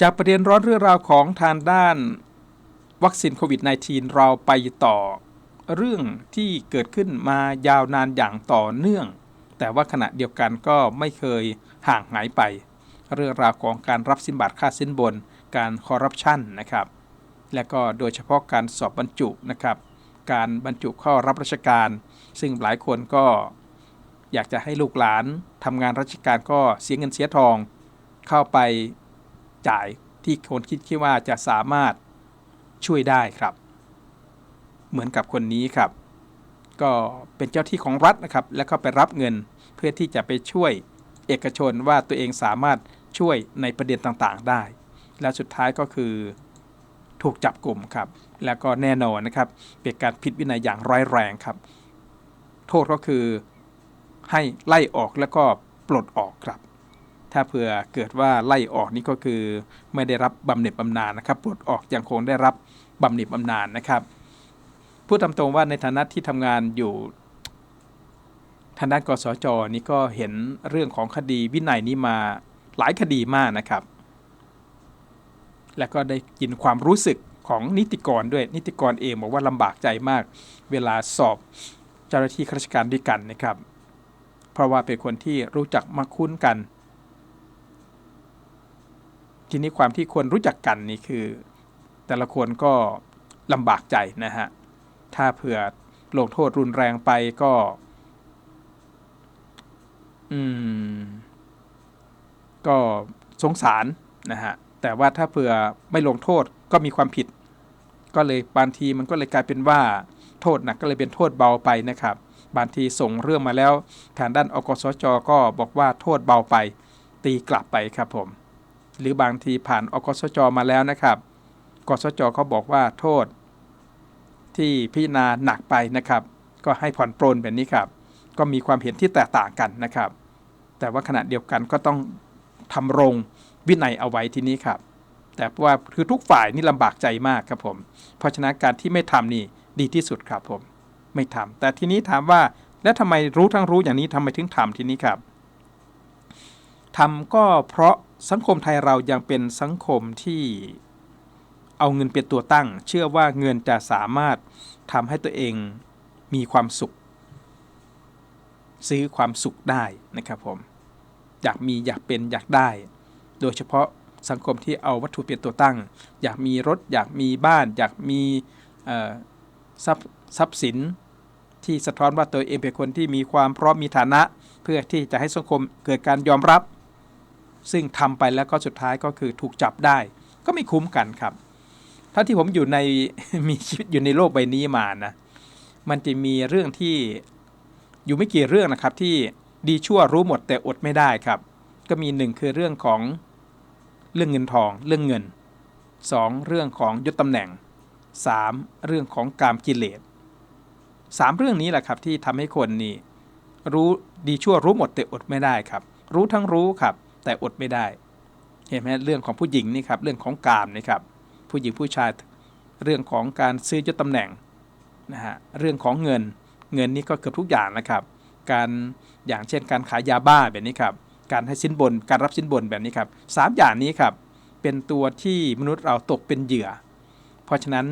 จากประเด็นร้อนเรื่องราวของทางด้านวัคซีนโควิด -19 เราไปต่อ เรื่องที่เกิดขึ้นมายาวนานอย่างต่อเนื่อง แต่ว่าขณะเดียวกันก็ไม่เคยห่างหายไป เรื่องราวของการรับสินบาทค่าสินบน การคอร์รัปชันนะครับ และก็โดยเฉพาะการสอบบรรจุนะครับ การบรรจุเข้ารับราชการ ซึ่งหลายคนก็อยากจะให้ลูกหลานทำงานราชการก็เสียเงินเสียทอง เข้าไป จ่ายที่คนคิดคิดว่าจะสามารถช่วยได้ครับ เหมือนกับคนนี้ครับ ก็เป็นเจ้าที่ของรัฐนะครับ แล้วก็ไปรับเงินเพื่อที่จะไปช่วยเอกชนว่าตัวเองสามารถช่วยในประเด็นต่างๆได้ และสุดท้ายก็คือถูกจับกลุ่มครับ แล้วก็แน่นอนนะครับ เป็นการผิดวินัยอย่างร้ายแรงครับ โทษก็คือให้ไล่ออกแล้วก็ปลดออกครับ ถ้าเผื่อเกิดว่าไล่ออกนี่ก็คือไม่ได้รับบำเหน็จบำนาญนะครับปลดออกยังคงได้รับบำเหน็จบำนาญนะครับพูดตามตรงว่าในฐานะที่ทำงานอยู่ทางด้านกสจนี่ก็เห็นเรื่องของคดีวินัยนี้มาหลายคดีมากนะครับ และก็ได้ยินความรู้สึกของนิติกรด้วยนิติกรเองบอกว่าลำบากใจมาก เวลาสอบเจ้าหน้าที่ข้าราชการด้วยกันนะครับ เพราะว่าเป็นคนที่รู้จักมาคุ้นกัน ทีนี้ความที่คนรู้จักกันนี่คือ แต่ละคนก็ลำบากใจนะฮะ ถ้าเผื่อลงโทษรุนแรงไปก็ อืม ก็สงสารนะฮะ แต่ว่าถ้าเผื่อไม่ลงโทษก็มีความผิด ก็เลยบางทีมันก็เลยกลายเป็นว่า โทษหนักก็เลยเป็นโทษเบาไปนะครับ บางทีส่งเรื่องมาแล้วทางด้านอกสจก็บอกว่าโทษเบาไป ตีกลับไปครับผม หรือบางทีผ่านอกสจมาแล้วนะครับกสจเขาบอกว่าโทษ ที่พิจารณาหนักไปนะครับ ก็ให้ผ่อนปรนแบบนี้ครับ ก็มีความเห็นที่แตกต่างกันนะครับ แต่ว่าขณะเดียวกันก็ต้องทำรงวินัยเอาไว้ที่นี้ครับ แต่ว่าคือทุกฝ่ายนี่ลำบากใจมากครับผม เพราะฉะนั้นการที่ไม่ทำนี่ดีที่สุดครับผม ไม่ทำแต่ทีนี้ถามว่าแล้วทำไมรู้ทั้งรู้อย่างนี้ทำไมถึงทำทีนี้ครับทำก็เพราะ สังคมไทยเรายังเป็นสังคมที่เอาเงินเป็นตัวตั้ง เชื่อว่าเงินจะสามารถทำให้ตัวเองมีความสุข ซื้อความสุขได้นะครับผมอยากมีอยากเป็นอยากได้ โดยเฉพาะสังคมที่เอาวัตถุเป็นตัวตั้ง อยากมีรถ อยากมีบ้าน อยากมีทรัพทรัพย์สินที่สะท้อนว่าตัวเองเป็นคนที่มีความพร้อมมีฐานะ เพื่อที่จะให้สังคมเกิดการยอมรับ ซึ่งทำไปแล้วก็สุดท้ายก็คือถูกจับได้ ก็ไม่คุ้มกันครับถ้าที่ผมอยู่ในมีชีวิตอยู่ในโลกใบนี้มานะมันจะมีเรื่องที่อยู่ไม่กี่เรื่องนะครับ ที่ดีชั่วรู้หมดแต่อดไม่ได้ครับ ก็มีหนึ่งคือเรื่องของเรื่องเงินทอง เรื่องเงิน 2. เรื่องของยศตำแหน่ง 3. เรื่องของกามกิเลสสามเรื่องนี้แหละครับที่ทำให้คนนี่รู้ดีชั่วรู้หมดแต่อดไม่ได้ครับ รู้ทั้งรู้ครับ แต่อดไม่ได้ เห็นไหมเรื่องของผู้หญิงนี่ครับเรื่องของกามนี่ครับผู้หญิงผู้ชายเรื่องของการซื้อยศตำแหน่งนะฮะเรื่องของเงินเงินนี่ก็เกือบทุกอย่างนะครับ การอย่างเช่นการขายยาบ้าแบบนี้ครับการให้สินบนการรับสินบนแบบนี้ครับสามอย่างนี้ครับเป็นตัวที่มนุษย์เราตกเป็นเหยื่อ เพราะฉะนั้น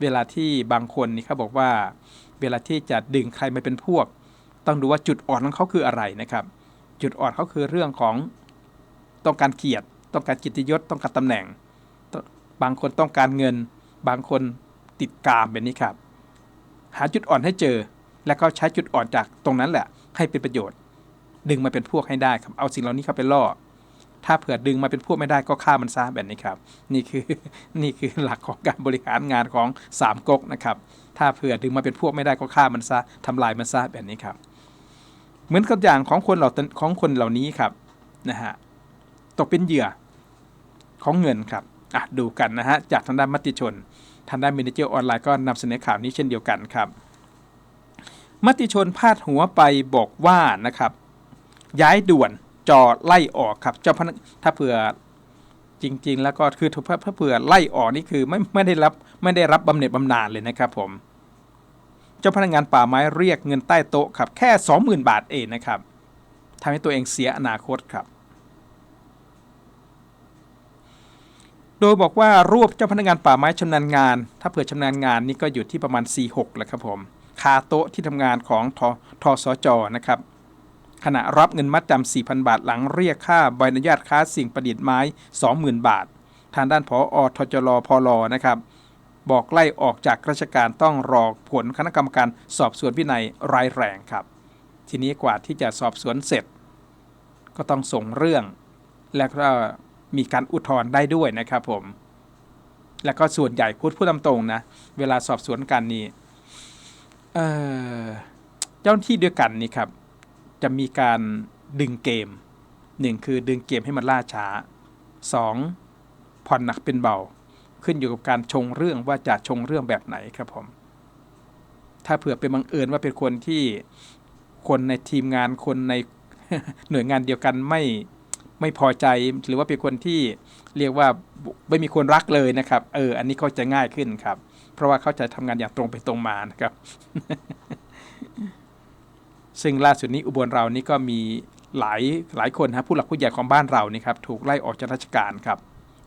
เวลาที่บางคนนี่เขาบอกว่า เวลาที่จะดึงใครมาเป็นพวก ต้องดูว่าจุดอ่อนของเขาคืออะไรนะครับ จุดอ่อนเขาคือเรื่องของ ต้องการเกียรติ ต้องการกิตยศต้องการตำแหน่ง บางคนต้องการเงิน บางคนติดกามแบบนี้ครับ หาจุดอ่อนให้เจอ แล้วก็ใช้จุดอ่อนจากตรงนั้นแหละ ให้เป็นประโยชน์ ดึงมาเป็นพวกให้ได้ครับ เอาสิ่งเหล่านี้เข้าไปล่อ ถ้าเผื่อดึงมาเป็นพวกไม่ได้ก็ฆ่ามันซะแบบนี้ครับ นี่คือนี่คือหลักของการบริหารงานของสามก๊กนะครับ ถ้าเผื่อดึงมาเป็นพวกไม่ได้ก็ฆ่ามันซะทำลายมันซะแบบนี้ครับ เหมือนกับอย่างของคนเหล่าของคนเหล่านี้ครับนะฮะ ตกเป็นเหยื่อของเงินครับอะดูกันนะฮะจากทางด้านมติชน ทางด้านมินิเจอร์ออนไลน์ก็นำเสนอข่าวนี้เช่นเดียวกันครับ มติชนพาดหัวไปบอกว่านะครับ ย้ายด่วนจอไล่ออกครับเจ้าพนักถ้าเผื่อจริง ๆ แล้วก็คือถ้าเผื่อไล่ออกนี่คือไม่ไม่ได้รับไม่ได้รับบำเหน็จบำนาญเลยนะครับผมเจ้าพนักงานป่าไม้เรียกเงินใต้โต๊ะครับแค่ 20,000 บาทเองนะครับทำให้ตัวเองเสียอนาคตครับ โดยบอกว่ารวบเจ้าพนักงานป่าไม้ชำนาญงาน ถ้าเผื่อชำนาญงานนี่ก็อยู่ที่ประมาณ 4-6แหละครับผมคาโต๊ะที่ทำงานของททสจนะครับขณะรับเงินมัดจำ 4,000 บาทหลังเรียกค่าใบอนุญาตค้าสิ่งประดิษฐ์ไม้ 20,000 บาท ทางด้านผออทจรพลนะครับบอกไล่ออกจากราชการต้องรอผลคณะกรรมการสอบสวนวินัยร้ายแรงครับ ทีนี้กว่าที่จะสอบสวนเสร็จ ก็ต้องส่งเรื่อง แล้วก็ มีการอุทธรณ์ได้ด้วยนะครับผม แล้วก็ส่วนใหญ่พูดพูดตามตรงนะ เวลาสอบสวนกันนี่เเจ้าหน้าที่ด้วยกันนี่ครับ จะมีการดึงเกมหนึ่งคือดึงเกมให้มันล่าช้าสองผ่อนหนักเป็นเบา ขึ้นอยู่กับการชงเรื่องว่าจะชงเรื่องแบบไหนครับผม ถ้าเผื่อเป็นบังเอิญว่าเป็นคนที่คนในทีมงานคนในหน่วยงานเดียวกันไม่ ไม่พอใจหรือว่าเป็นคนที่เรียกว่าไม่มีคนรักเลยนะครับ เออ อันนี้ก็จะง่ายขึ้นครับ เพราะว่าเขาจะทำงานอย่างตรงไปตรงมานะครับ ซึ่งล่าสุดนี้อุบลเรานี่ก็มีหลายหลายคนฮะผู้หลักผู้ใหญ่ของบ้านเรานี่ครับถูกไล่ออกจากราชการครับ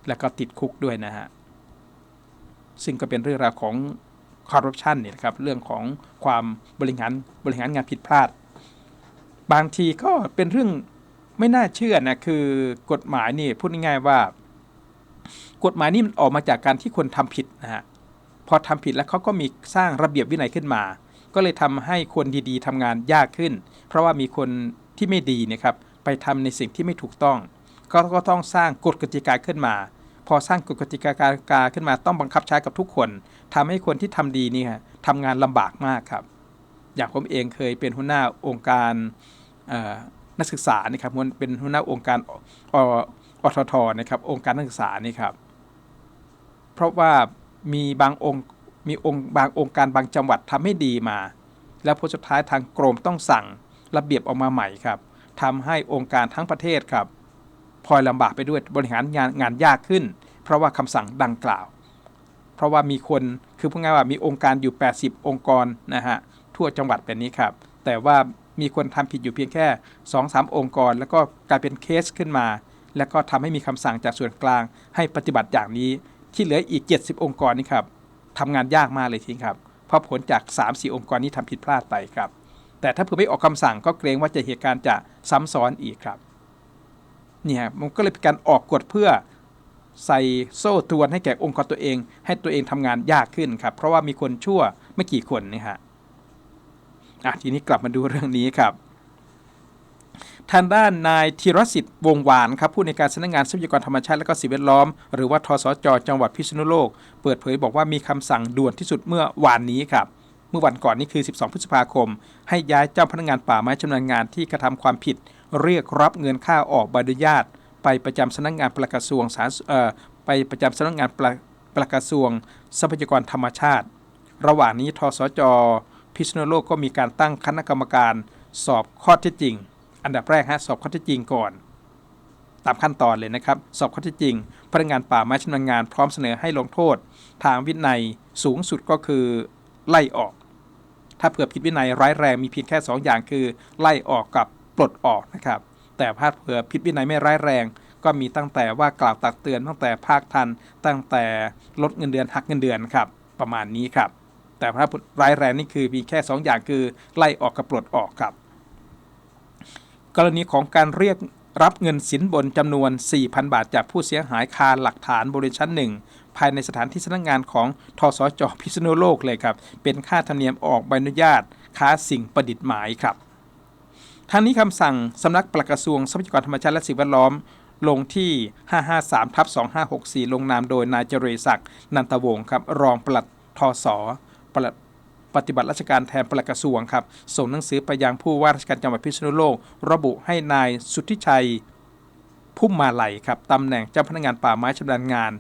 แล้วก็ติดคุกด้วยนะฮะซึ่งก็เป็นเรื่องราวของคอร์รัปชันเนี่ยนะครับเรื่องของความบริหารบริหารงานผิดพลาด บางทีก็เป็นเรื่อง ไม่น่าเชื่อนะคือกฎหมายนี่พูดง่ายๆว่า กฎหมายนี่มันออกมาจากการที่คนทำผิดนะฮะพอทำผิดแล้วเขาก็มีสร้างระเบียบวินัยขึ้นมา ก็เลยทำให้คนดีๆทำงานยากขึ้น เพราะว่ามีคนที่ไม่ดีเนะครับไปทำในสิ่งที่ไม่ถูกต้อง ก็ก็ต้องสร้างกฎกติกาขึ้นมา พอสร้างกฎกติกากาขึ้นมาต้องบังคับใช้กับทุกคนทำให้คนที่ทำดีนี่ฮะทำงานลำบากมากครับ อย่างผมเองเคยเป็นหัวหน้าองค์การ นักศึกษานี่ครับมันเป็นหัวหน้าองค์การออททนะครับองค์การนักศึกษานี่ครับเพราะว่ามีบางองค์มีองค์บางองค์การบางจังหวัดทำให้ดีมา แล้วพอสุดท้ายทางกรมต้องสั่งระเบียบออกมาใหม่ครับทำให้องค์การทั้งประเทศครับพลอยลำบากไปด้วยบริหารงานงานยากขึ้น เพราะว่าคำสั่งดังกล่าว เพราะว่ามีคนคือพูดง่ายว่ามีองค์การอยู่ 80 องค์กรนะฮะทั่วจังหวัดแบบนี้ครับ แต่ว่า มีคนทำผิดอยู่เพียงแค่ 2-3 องค์กร แล้วก็กลายเป็นเคสขึ้นมา แล้วก็ทำให้มีคำสั่งจากส่วนกลาง ให้ปฏิบัติอย่างนี้ ที่เหลืออีก 70 องค์กรนี่ครับทำงานยากมากเลยทีครับ เพราะผลจาก 3-4 องค์กรนี้ทำผิดพลาดไปครับ แต่ถ้าเผื่อไม่ออกคำสั่งก็เกรงว่าจะเหตุการณ์จะซ้ำซ้อนอีกครับเนี่ยมันก็เลยเป็นการออกกฎเพื่อใส่โซ่ตรวนให้แก่องค์กรตัวเอง ให้ตัวเองทำงานยากขึ้นครับ เพราะว่ามีคนชั่วไม่กี่คนนี่ฮะ อะทีนี้กลับมาดูเรื่องนี้ครับทางด้านนายธีรสิทธิ์วงหวานครับผู้ในการสำนักงานทรัพยากรธรรมชาติและก็สิ่งแวดล้อม หรือว่าทสจจังหวัดพิษณุโลก เปิดเผยบอกว่ามีคำสั่งด่วนที่สุดเมื่อวานนี้ครับ เมื่อวันก่อนนี้คือ 12 พฤษภาคม ให้ย้ายเจ้าพนักงานป่าไม้ชำนาญงานที่กระทำความผิด เรียกรับเงินค่าออกใบอนุญาต ไปประจำสำนักงานปลัดกระทรวงสารณสุขเอ่อไปประจำสำนักงานปลัดปลัดกระทรวงทรัพยากรธรรมชาติ ระหว่างนี้ทสจ พิษณุโลกก็มีการตั้งคณะกรรมการสอบข้อเท็จจริง อันดับแรกฮะสอบข้อเท็จจริงก่อน ตามขั้นตอนเลยนะครับ สอบข้อเท็จจริง พนักงานป่าไม้ชำนาญงานพร้อมเสนอให้ลงโทษ ทางวินัยสูงสุดก็คือไล่ออก ถ้าเผื่อผิดวินัยร้ายแรงมีเพียงแค่ 2 อย่างคือ ไล่ออกกับปลดออกนะครับ แต่ถ้าเผื่อผิดวินัยไม่ร้ายแรง ก็มีตั้งแต่ว่ากล่าวตักเตือนตั้งแต่ภาคทัน ตั้งแต่ลดเงินเดือนหักเงินเดือนครับประมาณนี้ครับ แต่ถ้าร้ายแรงนี่คือมีแค่ 2 อย่างคือไล่ออกกับปลดออกครับ กรณีของการเรียกรับเงินสินบนจำนวน 4,000 บาท จากผู้เสียหายคาหลักฐานบริเวณชั้นหนึ่งภายในสถานที่สำนักงานของทสจพิษณุโลกเลยครับ เป็นค่าธรรมเนียมออกใบอนุญาต ค้าสิ่งประดิษฐ์หมายครับทางนี้คำสั่งสำนักปลัดกระทรวงทรัพยากรธรรมชาติและสิ่งแวดล้อม ลงที่ 553ทับ2564 ลงนามโดยนายเจริศักดิ์นันทวงศ์ครับ รองปลัดทศ ปลัดปฏิบัติราชการแทนปลัดกระทรวงครับ ส่งหนังสือไปยังผู้ว่าราชการจังหวัดพิษณุโลก ระบุให้นายสุทธิชัยพุ่มมาลัยครับตำแหน่งเจ้าพนักงานป่าไม้ชำนาญงาน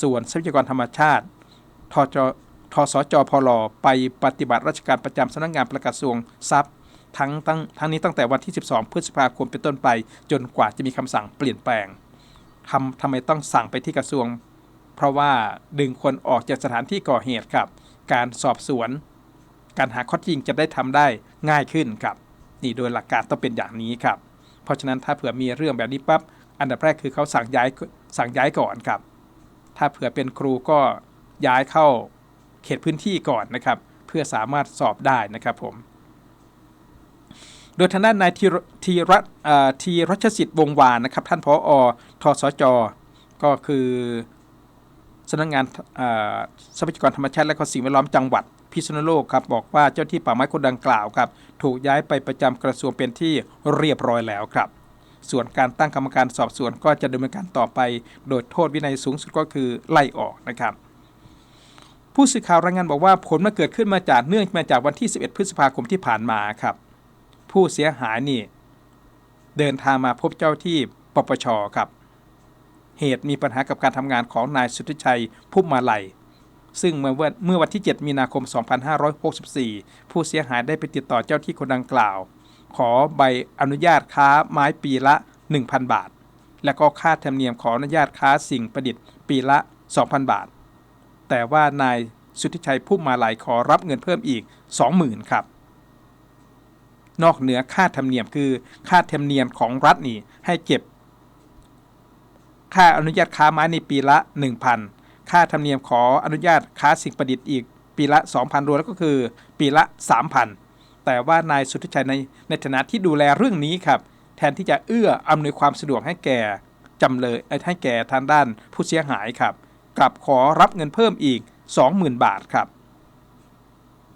ส่วนทรัพยากรธรรมชาติทจทสจพลไปปฏิบัติราชการประจำสำนักงานปลัดกระทรวงทรัพย์ทั้งตั้งทั้งนี้ตั้งแต่วันที่ 12 พฤษภาคมเป็นต้นไป จนกว่าจะมีคำสั่งเปลี่ยนแปลงทำทำไมต้องสั่งไปที่กระทรวง เพราะว่าดึงคนออกจากสถานที่ก่อเหตุครับ การสอบสวน การหาข้อท็จจริงจะได้ทำได้ง่ายขึ้นครับ นี่โดยหลักการต้องเป็นอย่างนี้ครับ เพราะฉะนั้นถ้าเผื่อมีเรื่องแบบนี้ปั๊บอันดับแรกคือเขาสั่งย้ายสั่งย้ายก่อนครับ ถ้าเผื่อเป็นครูก็ย้ายเข้าเขตพื้นที่ก่อนนะครับ เพื่อสามารถสอบได้นะครับผม โดยทางด้านนายธีรัตทีรัชสิทธิ์วงวานนะครับ ท่านผออทสจก็คือ สำนักงานทรัพยากรธรรมชาติและสิ่งแวดล้อมจังหวัดพิษณุโลกครับบอกว่าเจ้าที่ป่าไม้คนดังกล่าวครับถูกย้ายไปประจำกระทรวงเป็นที่เรียบร้อยแล้วครับ ส่วนการตั้งกรรมการสอบสวนก็จะดำเนินการต่อไป โดยโทษวินัยสูงสุดก็คือไล่ออกนะครับ ผู้สื่อข่าวรายงานบอกว่าผลมาเกิดขึ้นมาจากเนื่องมาจากวันที่ 11 พฤษภาคมที่ผ่านมาครับ ผู้เสียหายนี่เดินทางมาพบเจ้าที่ปปชครับ เหตุมีปัญหากับการทำงานของนายสุทธิชัยพุ่มมาลัยซึ่งเมื่อวันเมื่อวันที่ 7 มีนาคม 2564 ผู้เสียหายได้ไปติดต่อเจ้าที่คนดังกล่าว ขอใบอนุญาตค้าไม้ปีละ 1,000 บาท และก็ค่าธรรมเนียมขออนุญาตค้าสิ่งประดิษฐ์ปีละ 2,000 บาท แต่ว่านายสุทธิชัยพุ่มมาลัยขอรับเงินเพิ่มอีก 20,000 ครับ นอกเหนือค่าธรรมเนียมคือค่าธรรมเนียมของรัฐนี่ให้เก็บ ค่าอนุญาตค้าไม้ในปีละ 1,000 ค่าธรรมเนียมขออนุญาตค้าสิ่งประดิษฐ์อีกปีละ 2,000 รวมแล้วก็คือปีละ 3,000 แต่ว่านายสุทธิชัยในในฐานะที่ดูแลเรื่องนี้ครับแทนที่จะเอื้ออำนวยความสะดวกให้แก่จำเลยให้แก่ทางด้านผู้เสียหายครับ กลับขอรับเงินเพิ่มอีก 20,000 บาทครับ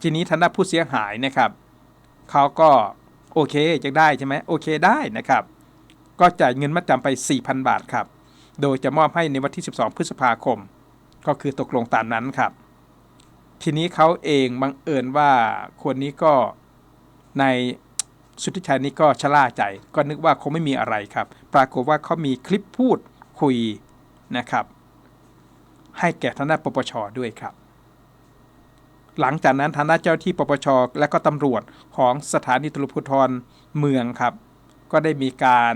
ทีนี้ทางด้านผู้เสียหายนะครับเขาก็โอเคจะได้ใช่ไหมโอเคได้นะครับ ก็จ่ายเงินมัดจำไป 4,000 บาทครับ โดยจะมอบให้ในวันที่ 12 พฤษภาคม ก็คือตกลงตามนั้นครับ ทีนี้เขาเองบังเอิญว่าคนนี้ก็ในสุทธิชัยนี้ก็ชะล่าใจ ก็นึกว่าคงไม่มีอะไรครับ ปรากฏว่าเขามีคลิปพูดคุยนะครับ ให้แก่ทางด้านปปชด้วยครับ หลังจากนั้นทางด้านเจ้าที่ปปชและก็ตำรวจของสถานีตำรวจภูธรเมืองครับ ก็ได้มีการ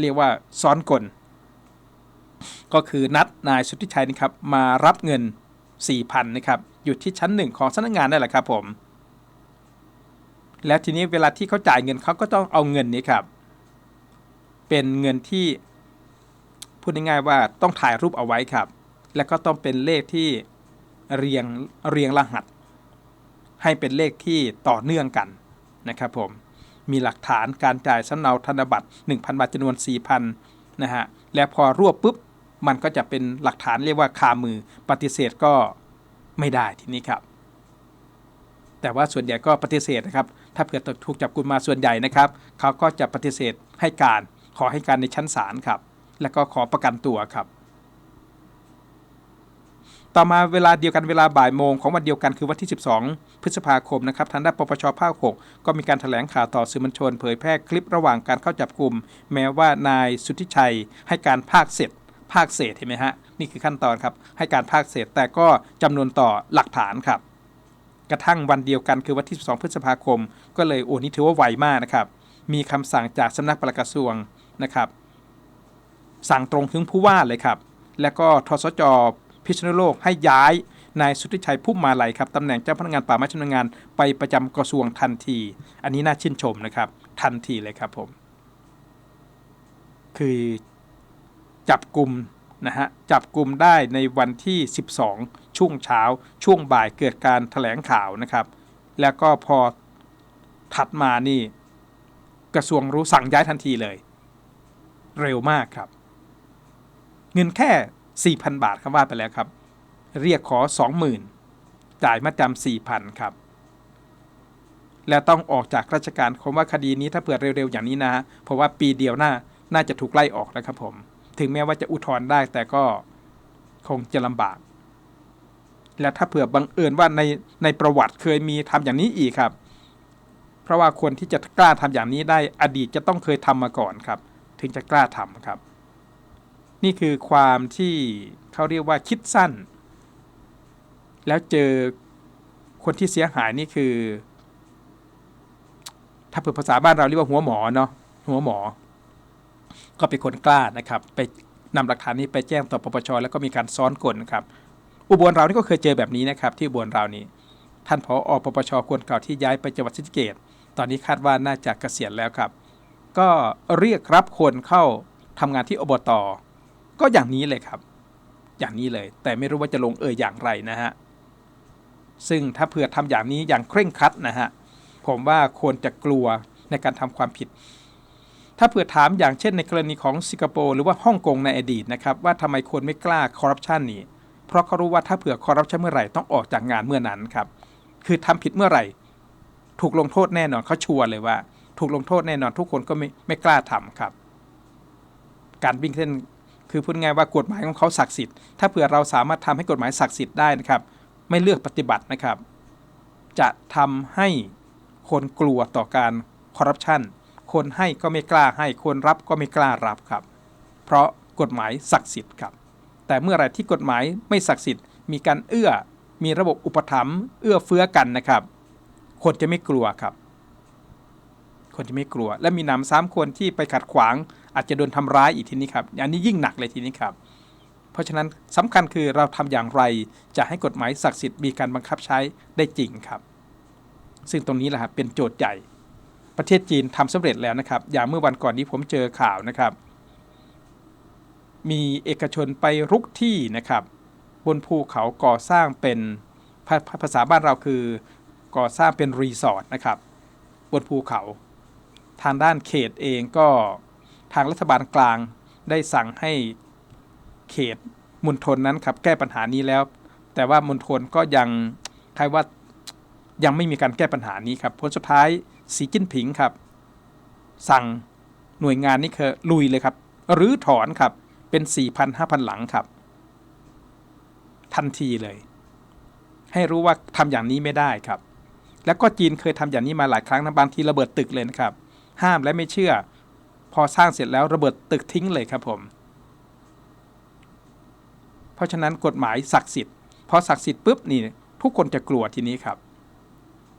เรียกว่าซ้อนกล ก็คือนัดนายสุทธิชัยนะครับมารับเงิน 4,000นะครับอยู่ที่ชั้นหนึ่งของสำนักงานนั่นแหละครับผม แล้วทีนี้เวลาที่เขาจ่ายเงินเขาก็ต้องเอาเงินนี้ครับ เป็นเงินที่พูดง่ายๆว่าต้องถ่ายรูปเอาไว้ครับ แล้วก็ต้องเป็นเลขที่เรียงเรียงรหัส ให้เป็นเลขที่ต่อเนื่องกันนะครับผมมีหลักฐานการจ่ายสำเนาธนบัตร 1,000 บาทจำนวน 4,000 นะฮะ และพอรวบปุ๊บ มันก็จะเป็นหลักฐานเรียกว่าคามือปฏิเสธก็ไม่ได้ทีนี้ครับ แต่ว่าส่วนใหญ่ก็ปฏิเสธนะครับ ถ้าเผื่อถูกจับกุมมาส่วนใหญ่นะครับเขาก็จะปฏิเสธให้การขอให้การในชั้นศาลครับ แล้วก็ขอประกันตัวครับ ต่อมาเวลาเดียวกันเวลาบ่ายโมงของวันเดียวกันคือวันที่ 12 พฤษภาคมนะครับทางด้านปปชภาค6ก็มีการแถลงข่าวต่อสื่อมวลชน เผยแพร่คลิประหว่างการเข้าจับกลุ่ม แม้ว่านายสุทธิชัยให้การภาคเสร็จ ภาคเศษเห็นไหมฮะนี่คือขั้นตอนครับให้การภาคเศษแต่ก็จำนวนต่อหลักฐานครับ กระทั่งวันเดียวกันคือวันที่ 12 พฤษภาคม ก็เลยโอ้นี่ถือว่าไวมากนะครับ มีคำสั่งจากสำนักปลัดกระทรวงนะครับ สั่งตรงถึงผู้ว่าเลยครับ และก็ทสจพิษณุโลกให้ย้ายนายสุทธิชัยพุ่มมาลัยครับตำแหน่งเจ้าพนักงานป่าไม้ชำนาญงานไปประจำกระทรวงทันที อันนี้น่าชื่นชมนะครับ ทันทีเลยครับผม คือ จับกลุ่มนะฮะจับกลุ่มได้ในวันที่ 12 ช่วงเช้า ช่วงบ่ายเกิดการถแถลงข่าวนะครับ แล้วก็พอถัดมานี่ กระทรวงรู้สั่งย้ายทันทีเลย เร็วมากครับ เงินแค่ 4,000 บาทครับว่าไปแล้วครับ เรียกขอ 20,000 จ่ายมาจำ4,000 ครับ แล้วต้องออกจากราชการผมว่าคดีนี้ถ้าเผื่อเร็วๆอย่างนี้นะ เพราะว่าปีเดียวหน่าน่าจะถูกไล่ออกนะครับผม ถึงแม้ว่าจะอุทธรณ์ได้แต่ก็คงจะลำบาก และถ้าเผื่อบังเอิญว่าในในประวัติเคยมีทำอย่างนี้อีกครับ เพราะว่าคนที่จะกล้าทำอย่างนี้ได้อดีตจะต้องเคยทำมาก่อนครับ ถึงจะกล้าทำครับ นี่คือความที่เขาเรียกว่าคิดสั้น แล้วเจอคนที่เสียหายนี่คือ ถ้าเปิดภาษาบ้านเราเรียกว่าหัวหมอเนาะหัวหมอ ก็เป็นคนกล้านะครับ ไปนำหลักฐานนี้ไปแจ้งต่อปปชแล้วก็มีการซ้อนกลนะครับ อุบลเรานี่ก็เคยเจอแบบนี้นะครับ ที่อุบลเรานี่ท่านผออปปชคนเก่าที่ย้ายไปจังหวัดศรีสะเกษตอนนี้คาดว่าน่าจะเกษียณแล้วครับ ก็เรียกรับคนเข้าทำงานที่อบตก็อย่างนี้เลยครับ อย่างนี้เลย แต่ไม่รู้ว่าจะลงเอยอย่างไรนะฮะซึ่งถ้าเผื่อทำอย่างนี้อย่างเคร่งครัดนะฮะผมว่าควรจะกลัวในการทำความผิด ถ้าเผื่อถามอย่างเช่นในกรณีของสิงคโปร์หรือว่าฮ่องกงในอดีตนะครับว่าทำไมคนไม่กล้าคอร์รัปชันนี่เพราะเขารู้ว่าถ้าเผื่อคอร์รัปชันเมื่อไหร่ต้องออกจากงานเมื่อนั้นครับคือทำผิดเมื่อไหร่ ถูกลงโทษแน่นอนเขาชัวร์เลยว่า ถูกลงโทษแน่นอนทุกคนก็ไม่ไม่กล้าทำครับ การวิ่งเส้นคือพูดง่ายว่ากฎหมายของเขาศักดิ์สิทธิ์ถ้าเผื่อเราสามารถทำให้กฎหมายศักดิ์สิทธิ์ได้นะครับ ไม่เลือกปฏิบัตินะครับ จะทำให้คนกลัวต่อการคอร์รัปชัน คนให้ก็ไม่กล้าให้ คนรับก็ไม่กล้ารับครับ เพราะกฎหมายศักดิ์สิทธิ์ครับ แต่เมื่อไรที่กฎหมายไม่ศักดิ์สิทธิ์มีการเอื้อ มีระบบอุปถัมภ์เอื้อเฟื้อกันนะครับ คนจะไม่กลัวครับ คนจะไม่กลัว และมีหนำซ้ำคนที่ไปขัดขวาง อาจจะโดนทำร้ายอีกทีนี้ครับ อันนี้ยิ่งหนักเลยทีนี้ครับ เพราะฉะนั้นสำคัญคือเราทำอย่างไร จะให้กฎหมายศักดิ์สิทธิ์มีการบังคับใช้ได้จริงครับ ซึ่งตรงนี้แหละครับเป็นโจทย์ใหญ่ ประเทศจีนทำสำเร็จแล้วนะครับ อย่างเมื่อวันก่อนนี้ผมเจอข่าวนะครับ มีเอกชนไปรุกที่นะครับ บนภูเขาก่อสร้างเป็นภาภาษาบ้านเราคือ ก่อสร้างเป็นรีสอร์ทนะครับบนภูเขา ทางด้านเขตเองก็ทางรัฐบาลกลางได้สั่งให้เขตมณฑลนั้นครับแก้ปัญหานี้แล้ว แต่ว่ามณฑลก็ยังคล้ายว่ายังไม่มีการแก้ปัญหานี้ครับผลสุดท้าย สีจิ้นผิงครับ สั่งหน่วยงานนี้คือลุยเลยครับหรือถอนครับเป็น 4,000 5,000 หลังครับ ทันทีเลย ให้รู้ว่าทำอย่างนี้ไม่ได้ครับ แล้วก็จีนเคยทำอย่างนี้มาหลายครั้งนะบางทีระเบิดตึกเลยนะครับ ห้ามและไม่เชื่อ พอสร้างเสร็จแล้วระเบิดตึกทิ้งเลยครับผม เพราะฉะนั้นกฎหมายศักดิ์สิทธิ์พอศักดิ์สิทธิ์ปุ๊บนี่ทุกคนจะกลัวทีนี้ครับ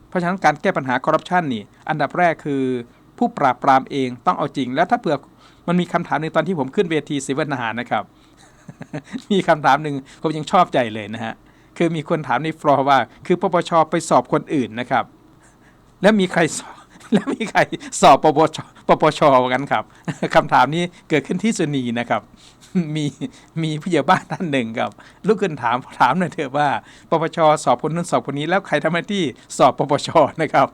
เพราะฉะนั้นการแก้ปัญหาคอร์รัปชันนี่อันดับแรกคือผู้ปราบปรามเองต้องเอาจริง แล้วถ้าเผื่อมันมีคำถามหนึ่งตอนที่ผมขึ้นเวทีเสวนานะครับ มีคำถามหนึ่งผมยังชอบใจเลยนะฮะคือมีคนถามในฟลอร์ว่า คือปปชไปสอบคนอื่นนะครับ แล้วมีใครสอบ แล้วมีใครสอบปปชปปชกันครับคำถามนี้เกิดขึ้นที่สุนีนะครับ มีมีผู้ใหญ่บ้านท่านหนึ่งครับลูกขึ้นถามถามหน่อยเถอะว่าปปชสอบคนนั้นสอบคนนี้แล้วใครทำหน้าที่สอบปปชนะครับ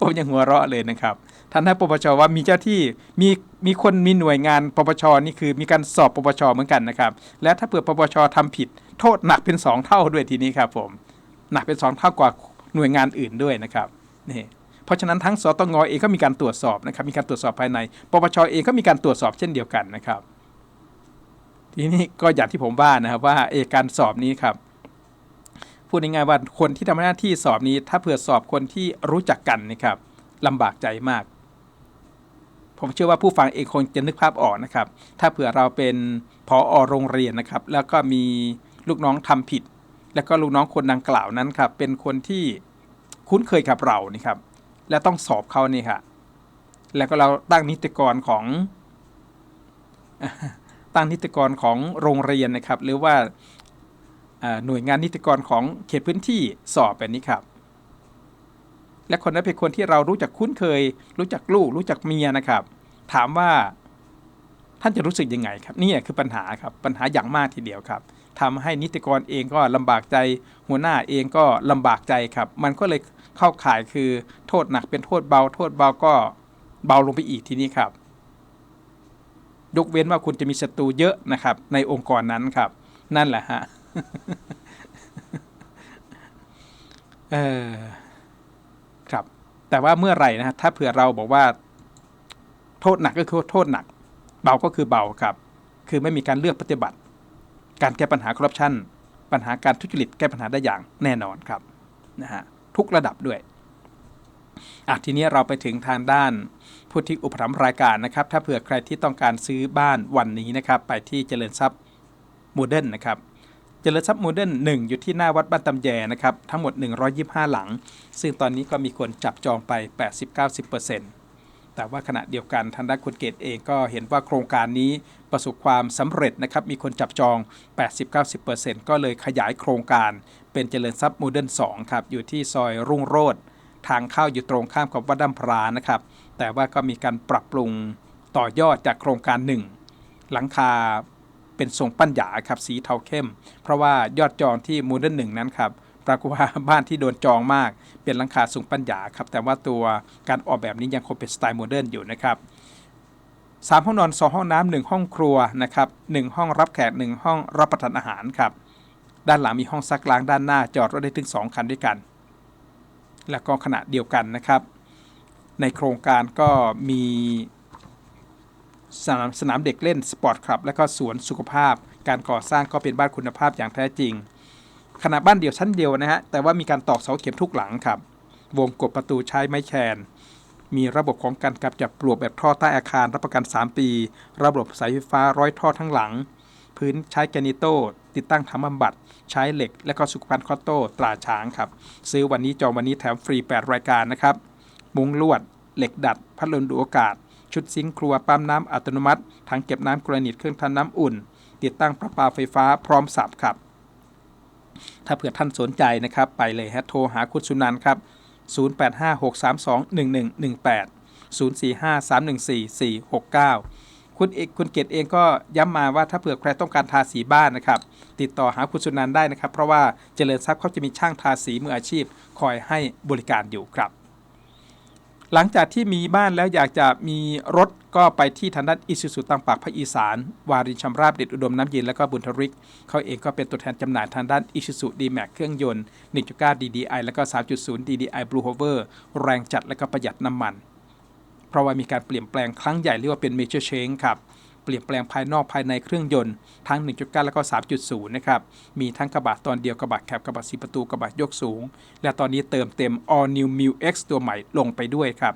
ผมยังหัวเราะเลยนะครับท่านให้ปปชว่ามีเจ้าที่มีมีคนมีหน่วยงานปปชนี่คือมีการสอบปปชเหมือนกันนะครับ และถ้าเผื่อปปชทำผิด โทษหนักเป็นสองเท่าด้วยทีนี้ครับผมหนักเป็นสองเท่ากว่าหน่วยงานอื่นด้วยนะครับ นี่เพราะฉะนั้นทั้งสตงเองก็มีการตรวจสอบนะครับ มีการตรวจสอบภายใน ปปชเองก็มีการตรวจสอบเช่นเดียวกันนะครับ ทีนี้ก็อย่างที่ผมว่านะครับว่าเอการสอบนี้ครับพูดง่ายๆว่าคนที่ทำหน้าที่สอบนี้ ถ้าเผื่อสอบคนที่รู้จักกันนะครับลำบากใจมาก ผมเชื่อว่าผู้ฟังเองคงจะนึกภาพออกนะครับ ถ้าเผื่อเราเป็นพออโรงเรียนนะครับ แล้วก็มีลูกน้องทำผิด แล้วก็ลูกน้องคนดังกล่าวนั้นครับเป็นคนที่ คุ้นเคยกับเรานี่ครับ และต้องสอบเขานี่ค่ะ แล้วก็เราตั้งนิติกรของตั้งนิติกรของโรงเรียนนะครับ หรือว่าหน่วยงานนิติกรของเขตพื้นที่สอบแบบนี้ครับ และคนนั้นเป็นคนที่เรารู้จักคุ้นเคย รู้จักลูก รู้จักเมียนะครับ ถามว่าท่านจะรู้สึกยังไงครับนี่คือปัญหาครับปัญหาอย่างมากทีเดียวครับทำให้นิติกรเองก็ลำบากใจ หัวหน้าเองก็ลำบากใจครับ มันก็เลย เข้าข่ายคือโทษหนักเป็นโทษเบา โทษเบาก็เบาลงไปอีกทีนี้ครับ ยกเว้นว่าคุณจะมีศัตรูเยอะนะครับ ในองค์กรนั้นครับ นั่นแหละฮะเออครับ แต่ว่าเมื่อไหร่นะถ้าเผื่อเราบอกว่า โทษหนักก็คือโทษหนัก เบาก็คือเบาครับ คือไม่มีการเลือกปฏิบัติ การแก้ปัญหาคอร์รัปชันปัญหาการทุจริตแก้ปัญหาได้อย่างแน่นอนครับนะฮะ ทุกระดับด้วยอะทีนี้เราไปถึงทางด้านผู้ที่อุปถัมภ์รายการนะครับ ถ้าเผื่อใครที่ต้องการซื้อบ้านวันนี้นะครับ ไปที่เจริญทรัพย์โมเดิร์นนะครับเจริญทรัพย์โมเดิร์นหนึ่งอยู่ที่หน้าวัดบ้านตำแยนะครับ ทั้งหมด 125 หลัง ซึ่งตอนนี้ก็มีคนจับจองไป 80-90% แต่ว่าขณะเดียวกันทางด้านคุณเกตเองก็เห็นว่าโครงการนี้ประสบความสำเร็จนะครับมีคนจับจอง 80-90%ก็เลยขยายโครงการเป็นเจริญทรัพย์โมเดิร์น2ครับอยู่ที่ซอยรุ่งโรจน์ทางเข้าอยู่ตรงข้ามกับวัดดัมพรานะครับ แต่ว่าก็มีการปรับปรุงต่อยอดจากโครงการ 1 หลังคาเป็นทรงปั้นหยาครับสีเทาเข้ม เพราะว่ายอดจองที่โมเดิร์นหนึ่งนั้นครับ ปรากฏว่าบ้านที่โดนจองมาก เป็นหลังคาทรงปั้นหยาครับ แต่ว่าตัวการออกแบบนี้ยังคงเป็นสไตล์โมเดิร์นอยู่นะครับสามห้องนอนสองห้องน้ำหนึ่งห้องครัวนะครับหนึ่งห้องรับแขกหนึ่งห้องรับประทานอาหารครับ ด้านหลังมีห้องซักล้างด้านหน้าจอดรถได้ถึง 2 คันด้วยกัน และก็ขณะเดียวกันนะครับ ในโครงการก็มีสนามสนามเด็กเล่นสปอร์ตคลับ และก็สวนสุขภาพ การก่อสร้างก็เป็นบ้านคุณภาพอย่างแท้จริง ขณะบ้านเดี่ยวชั้นเดียวนะฮะ แต่ว่ามีการตอกเสาเข็มทุกหลังครับ วงกบประตูใช้ไม้แคนมีระบบของการกำจับปลวกแบบท่อใต้อาคารรับประกัน 3 ปี ระบบสายไฟฟ้าร้อยท่อทั้งหลัง พื้นใช้แกนิโตติดตั้งทำบำบัด ใช้เหล็ก และก็สุขภัณฑ์คอตโต้ตราช้างครับ ซื้อวันนี้จองวันนี้แถมฟรี 8 รายการนะครับ มุ้งลวด เหล็กดัด พัดลมดูอากาศ ชุดซิงค์ครัวปั๊มน้ำอัตโนมัติ ถังเก็บน้ำกรนิตเครื่องทำน้ำอุ่น ติดตั้งประปาไฟฟ้าพร้อมสับครับ ถ้าเผื่อท่านสนใจนะครับ ไปเลยฮะโทรหาคุณสุนันครับ 0856321118 045314469 คุณเอกคุณเกตเองก็ย้ำมาว่าถ้าเผื่อใครต้องการทาสีบ้านนะครับ ติดต่อหาคุณสุนันได้นะครับ เพราะว่าเจริญทรัพย์เขาจะมีช่างทาสีมืออาชีพ คอยให้บริการอยู่ครับ หลังจากที่มีบ้านแล้วอยากจะมีรถก็ไปที่ทางด้านอิสุสุตังปากภาคอีสาน วารินชำราบเด็ดอุดมน้ำเย็นและก็บุญทริก เขาเองก็เป็นตัวแทนจำหน่ายทางด้านอิสุสุดีแม็กเครื่องยนต์ 1.9 DDI และก็ 3.0 DDI Blue Hover แรงจัดและก็ประหยัดน้ำมัน เพราะว่ามีการเปลี่ยนแปลงครั้งใหญ่เรียกว่าเป็น major change ครับ เปลี่ยนแปลงภายนอกภายในเครื่องยนต์ ทั้ง 1.9 แล้วก็ 3.0 นะครับ มีทั้งกระบะตอนเดียวกระบะแคบกระบะสีประตูกระบะยกสูง และตอนนี้เติมเต็ม all new m i l X ตัวใหม่ลงไปด้วยครับ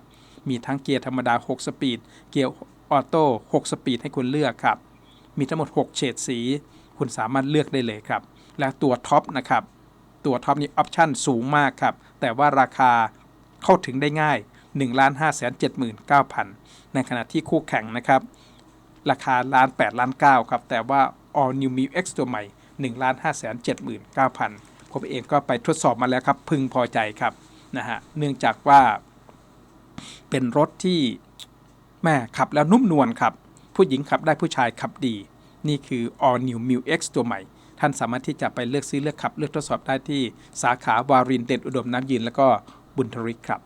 มีทั้งเกียร์ธรรมดา 6 สปีด เกียร์ออโต้ 6 สปีดให้คุณเลือกครับ มีทั้งหมด 6 เฉดสี คุณสามารถเลือกได้เลยครับ และตัวท็อปนะครับ ตัวท็อปนี้ออปชั่นสูงมากครับ แต่ว่าราคาเข้าถึงได้ง่าย1 5 7 9 0 0 0 ในขณะที่คู่แข่งนะครับ ราคาล้าน8ล้าน9ครับ แต่ว่า All New m i X ตัวใหม่1 5 7 9 0 0 0ผมเองก็ไปทดสอบมาแล้วครับ พึงพอใจครับนะฮะเนื่องจากว่า เป็นรถที่แม่ขับแล้วนุ่มนวลครับ ผู้หญิงขับได้ผู้ชายขับดี นี่คือ All New m i X ตัวใหม่ ท่านสามารถที่จะไปเลือกซื้อเลือกขับ เลือกทดสอบได้ที่สาขาวารินเด่นอุดมน้ำยินแล้วก็บุญทริกครับ